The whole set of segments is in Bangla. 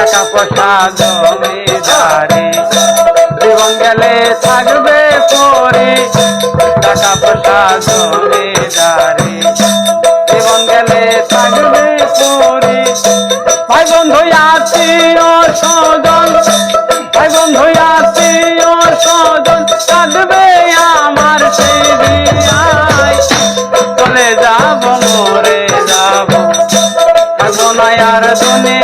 টাকা পয়সা জমিদারি। জীবন গেলে থাকবে পরে টাকা পয়সা জমিদারি। জীবন গেলে থাকবে পরে। ভাই বন্ধু আত্মীয় স্বজন ভাই বন্ধু আত্মীয় স্বজন কাঁদবে আমার সেই চলে যাব, মরে যাব। থাকব আর দুনিয়ায়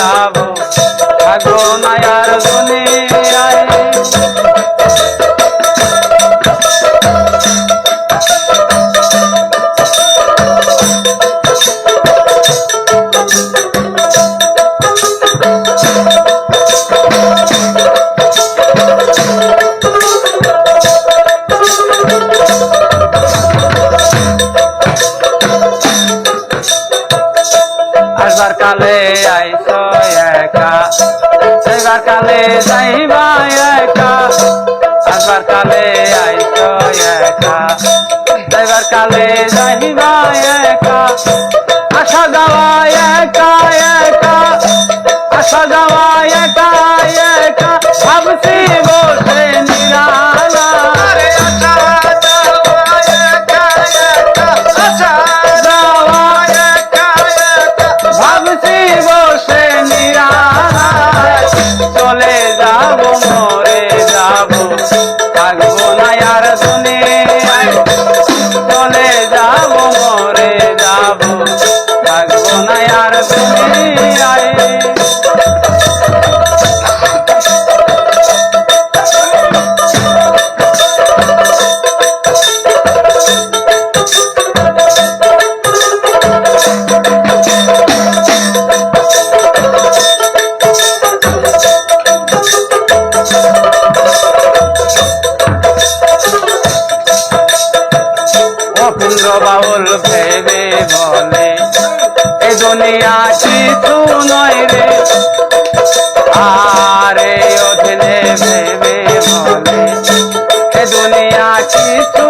যাব থাকব আর দুনিয়ায় কালে সেবার কালে যাইবা একা। আসবার কালে আইতো একা। যাইবার কালে যাইবা একা। চলে যাব, মরে যাব। থাকব না আর দুনিয়ায়। চলে যাব, মরে যাব। থাকব না আর দুনিয়ায়। অপুন্দ্র বাউল ভেবে বলে, এ দুনিয়া কিছু নয় রে। আরে অধীনে ভেবে বলে, এ দুনিয়া কিছু